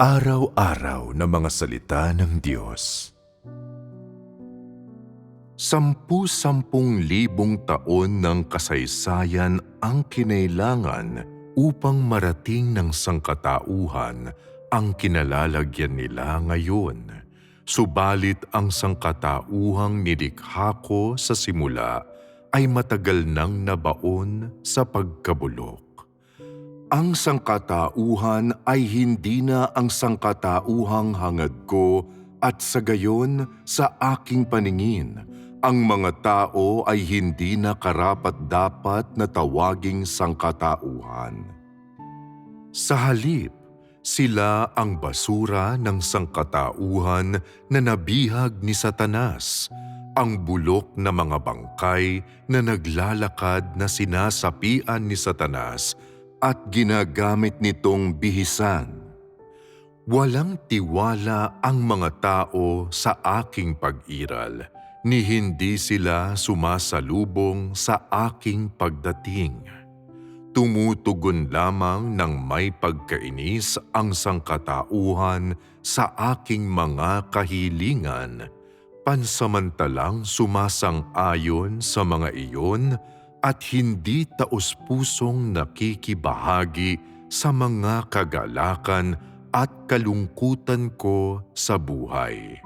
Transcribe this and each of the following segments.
Araw-araw na mga salita ng Diyos. Sampu-sampung libong taon ng kasaysayan ang kinailangan upang marating ng sangkatauhan ang kinalalagyan nila ngayon. Subalit ang sangkatauhang nilikha ko sa simula ay matagal nang nabaon sa pagkabulok. Ang sangkatauhan ay hindi na ang sangkatauhang hangad ko at sa gayon sa aking paningin, ang mga tao ay hindi na karapat-dapat na tawaging sangkatauhan. Sa halip, sila ang basura ng sangkatauhan na nabihag ni Satanas, ang bulok na mga bangkay na naglalakad na sinasapian ni Satanas at ginagamit nitong bihisan. Walang tiwala ang mga tao sa aking pag-iral, ni hindi sila sumasalubong sa aking pagdating. Tumutugon lamang ng may pagkainis ang sangkatauhan sa aking mga kahilingan, pansamantalang sumasang-ayon sa mga iyon at hindi taos-pusong nakikibahagi sa mga kagalakan at kalungkutan ko sa buhay.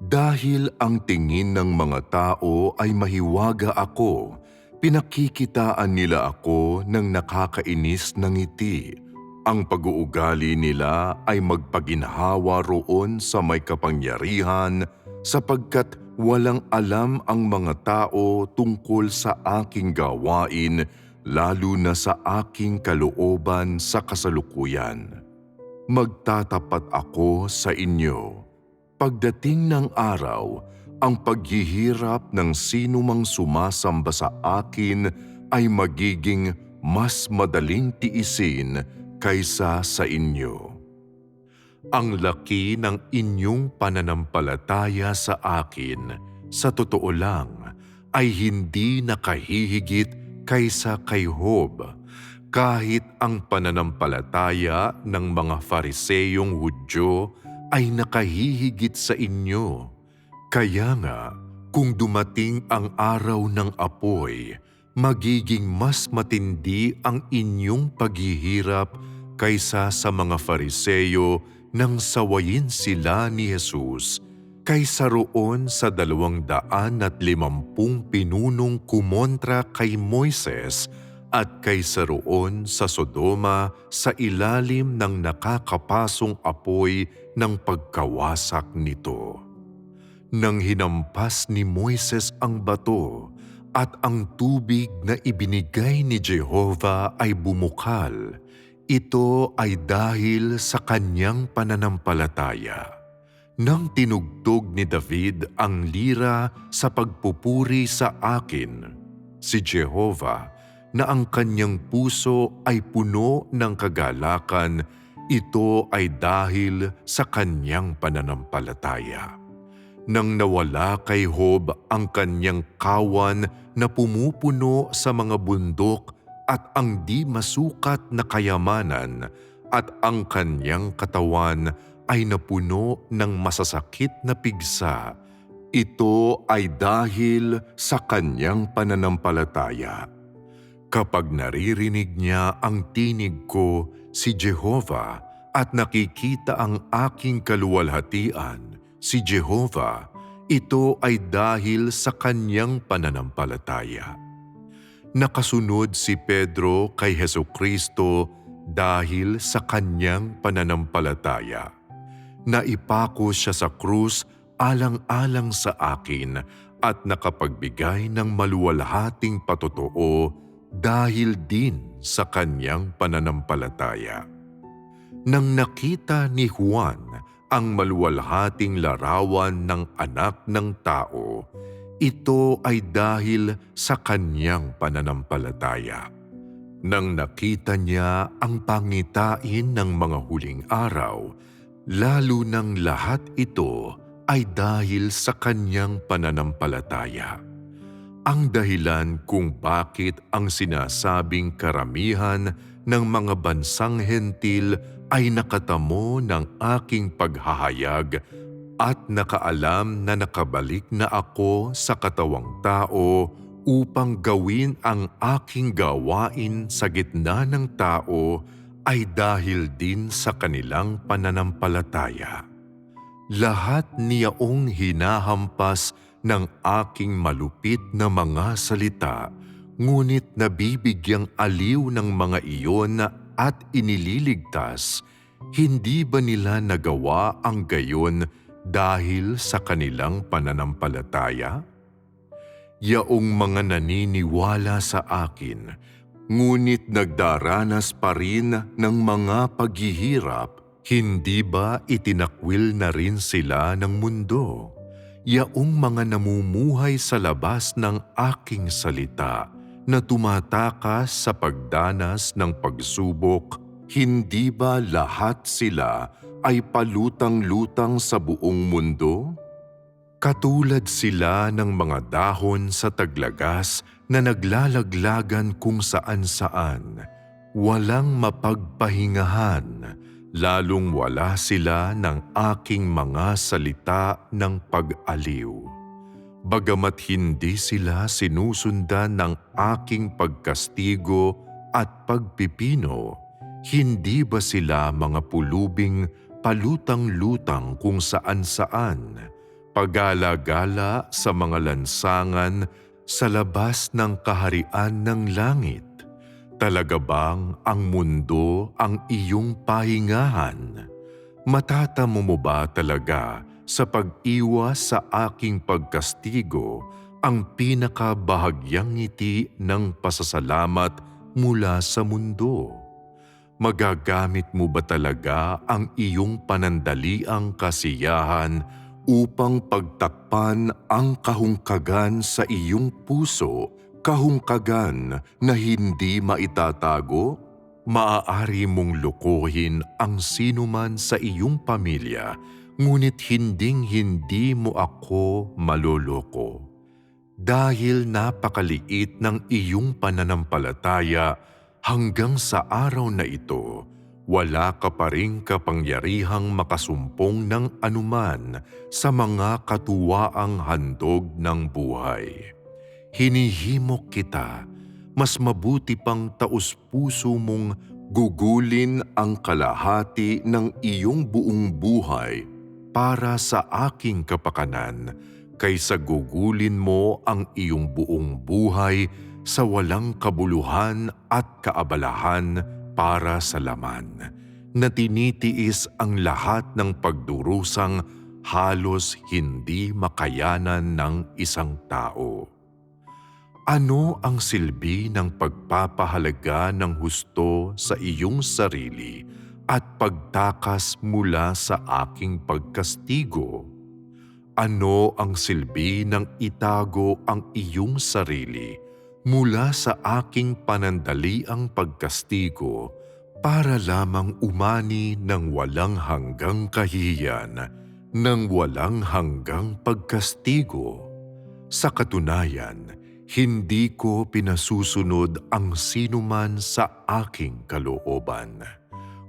Dahil ang tingin ng mga tao ay mahiwaga ako, pinakikitaan nila ako ng nakakainis ng ngiti. Ang pag-uugali nila ay magpaginhawa roon sa may kapangyarihan sapagkat walang alam ang mga tao tungkol sa aking gawain lalo na sa aking kalooban sa kasalukuyan. Magtatapat ako sa inyo. Pagdating ng araw, ang paghihirap ng sino mang sumasamba sa akin ay magiging mas madaling tiisin kaysa sa inyo. Ang laki ng inyong pananampalataya sa akin, sa totoo lang, ay hindi nakahihigit kaysa kay Hob, kahit ang pananampalataya ng mga fariseyong Hudyo ay nakahihigit sa inyo. Kaya nga, kung dumating ang araw ng apoy, magiging mas matindi ang inyong paghihirap kaysa sa mga fariseyo nang sawayin sila ni Jesus kaysa roon sa dalawang daan at limampung pinunong kumontra kay Moises at kaysa roon sa Sodoma sa ilalim ng nakakapasong apoy ng pagkawasak nito. Nang hinampas ni Moises ang bato at ang tubig na ibinigay ni Jehovah ay bumukal, ito ay dahil sa kanyang pananampalataya. Nang tinugtog ni David ang lira sa pagpupuri sa akin, si Jehovah na ang kanyang puso ay puno ng kagalakan, ito ay dahil sa kanyang pananampalataya. Nang nawala kay Hob ang kanyang kawan na pumupuno sa mga bundok at ang di masukat na kayamanan at ang kanyang katawan ay napuno ng masasakit na pigsa. Ito ay dahil sa kanyang pananampalataya. Kapag naririnig niya ang tinig ko, si Jehovah, at nakikita ang aking kaluwalhatian, si Jehovah, ito ay dahil sa kanyang pananampalataya nakasunod si Pedro kay Heso Kristo dahil sa kanyang pananampalataya. Naipako siya sa krus alang-alang sa akin at nakapagbigay ng maluwalhating patotoo dahil din sa kanyang pananampalataya. Nang nakita ni Juan ang maluwalhating larawan ng anak ng tao, ito ay dahil sa kanyang pananampalataya. Nang nakita niya ang pangitain ng mga huling araw, lalo ng lahat ito ay dahil sa kanyang pananampalataya. Ang dahilan kung bakit ang sinasabing karamihan ng mga bansang hentil ay nakatamo ng aking paghahayag at nakaalam na nakabalik na ako sa katawang tao upang gawin ang aking gawain sa gitna ng tao ay dahil din sa kanilang pananampalataya. Lahat niyaong hinahampas ng aking malupit na mga salita, ngunit nabibigyang aliw ng mga iyon at inililigtas, hindi ba nila nagawa ang gayon dahil sa kanilang pananampalataya? Yaong mga naniniwala sa akin, ngunit nagdaranas pa rin ng mga paghihirap, hindi ba itinakwil na rin sila ng mundo? Yaong mga namumuhay sa labas ng aking salita na tumatakas sa pagdanas ng pagsubok, hindi ba lahat sila ay palutang-lutang sa buong mundo? Katulad sila ng mga dahon sa taglagas na naglalaglagan kung saan-saan, walang mapagpahingahan, lalong wala sila ng aking mga salita ng pag-aliw. Bagamat hindi sila sinusundan ng aking pagkastigo at pagpipino, hindi ba sila mga pulubing palutang-lutang kung saan-saan, pagala-gala sa mga lansangan sa labas ng kaharian ng langit? Talaga bang ang mundo ang iyong pahingahan? Matatamo mo ba talaga sa pag-iwas sa aking pagkastigo ang pinakabahagyang ngiti ng pasasalamat mula sa mundo? Magagamit mo ba talaga ang iyong panandaliang kasiyahan upang pagtakpan ang kahungkagan sa iyong puso, kahungkagan na hindi maitatago? Maaari mong lukuhin ang sinuman sa iyong pamilya, ngunit hinding-hindi mo ako maloloko. Dahil napakaliit ng iyong pananampalataya, hanggang sa araw na ito, wala ka pa ring kapangyarihang makasumpong ng anuman sa mga katuwaang handog ng buhay. Hinihimok kita, mas mabuti pang taus-puso mong gugulin ang kalahati ng iyong buong buhay para sa aking kapakanan kaysa gugulin mo ang iyong buong buhay sa walang kabuluhan at kaabalahan para sa laman, na tinitiis ang lahat ng pagdurusang halos hindi makayanan ng isang tao. Ano ang silbi ng pagpapahalaga ng husto sa iyong sarili at pagtakas mula sa aking pagkastigo? Ano ang silbi ng itago ang iyong sarili mula sa aking panandaliang pagkastigo para lamang umani ng walang hanggang kahihiyan, ng walang hanggang pagkastigo. Sa katunayan, hindi ko pinasusunod ang sinuman sa aking kalooban.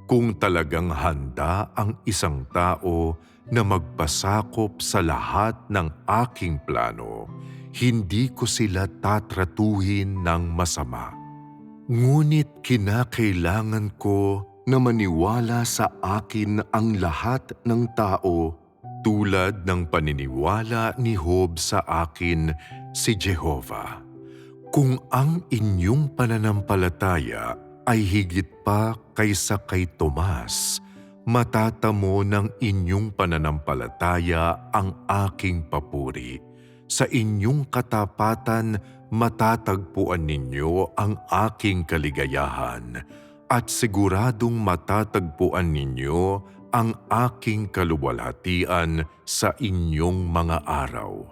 Kung talagang handa ang isang tao na magpasakop sa lahat ng aking plano, hindi ko sila tatratuhin ng masama. Ngunit kinakailangan ko na maniwala sa akin ang lahat ng tao tulad ng paniniwala ni Job sa akin si Jehovah. Kung ang inyong pananampalataya ay higit pa kaysa kay Tomas, matatamo ng inyong pananampalataya ang aking papuri sa inyong katapatan matatagpuan ninyo ang aking kaligayahan at siguradong matatagpuan ninyo ang aking kaluwalhatian sa inyong mga araw.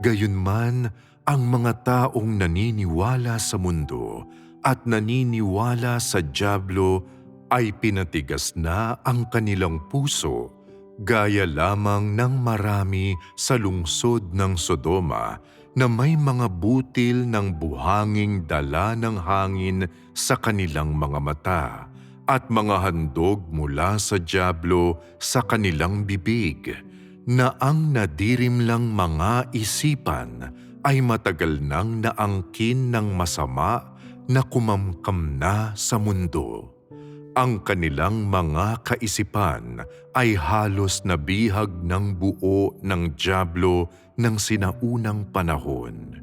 Gayunman, ang mga taong naniniwala sa mundo at naniniwala sa Diablo ay pinatigas na ang kanilang puso gaya lamang ng marami sa lungsod ng Sodoma na may mga butil ng buhanging dala ng hangin sa kanilang mga mata at mga handog mula sa Diablo sa kanilang bibig na ang nadirim lang mga isipan ay matagal nang naangkin ng masama na kumamkam na sa mundo. Ang kanilang mga kaisipan ay halos nabihag ng buo ng Diablo ng sinaunang panahon.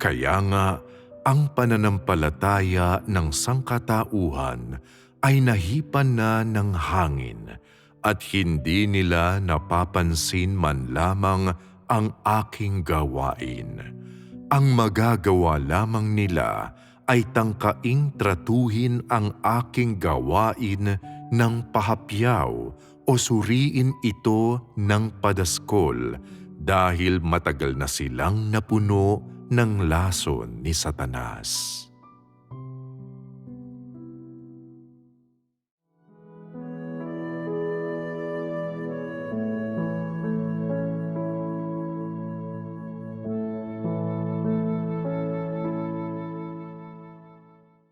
Kaya nga, ang pananampalataya ng sangkatauhan ay nahipan na ng hangin at hindi nila napapansin man lamang ang aking gawain. Ang magagawa lamang nila ay tangkaing tratuhin ang aking gawain ng pahapyaw o suriin ito ng padaskol dahil matagal na silang napuno ng lason ni Satanas.